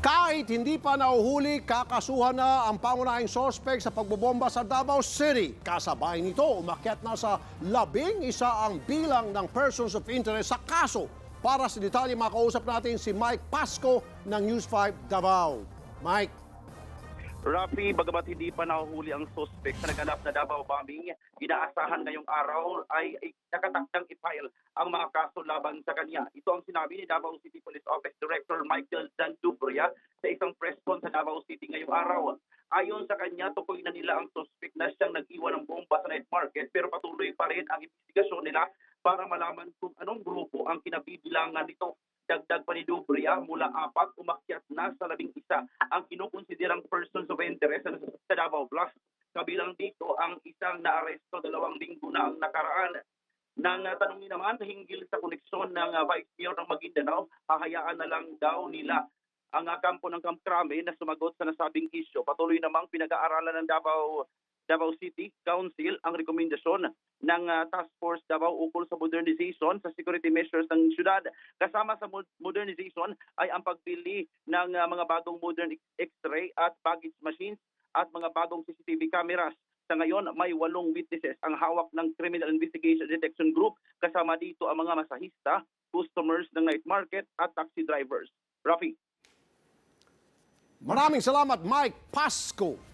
Kahit hindi pa nahuhuli, kakasuhan na ang pangunahing sospek sa pagbobomba sa Davao City. Kasabay nito, umakyat na sa labing isa ang bilang ng persons of interest sa kaso. Para sa detalye, makausap natin si Mike Pasco ng News 5 Davao. Mike, Rafi, bagamat hindi pa nahuhuli ang suspect sa naganap na Davao bombing, inaasahan ngayong araw ay, nakatakdang i-file ang mga kaso laban sa kanya. Ito ang sinabi ni Davao City Police Office Director Michael Dandubria sa isang press con sa Davao City ngayong araw. Ayon sa kanya, tukoy na nila ang suspect na siyang nag-iwan ng bomba sa night market pero patuloy pa rin ang investigasyon nila para malaman kung anong grupo ang kinabibilangan nito. Dagdag pa ni Dubria, mula apat, umakyat na sa labing isa ang kinukonsiderang persons of interest sa Davao Plus. Kabilang dito ang isang naaresto dalawang linggo na ang nakaraan. Nang tanongin naman hinggil sa koneksyon ng uh, Vice Mayor ng Maguindanao, hahayaan na lang daw nila ang kampo ng Camp Crame na sumagot sa nasabing isyo. Patuloy namang pinag-aaralan ng Davao Davao City Council ang rekomendasyon ng uh, Task Force Davao ukol sa modernization sa security measures ng syudad. Kasama sa mod- modernization ay ang pagbili ng uh, mga bagong modern x-ray at baggage machines at mga bagong CCTV cameras. Sa ngayon, may walong witnesses ang hawak ng Criminal Investigation Detection Group. Kasama dito ang mga masahista, customers ng night market at taxi drivers. Rafi. Maraming salamat Mike Pasco.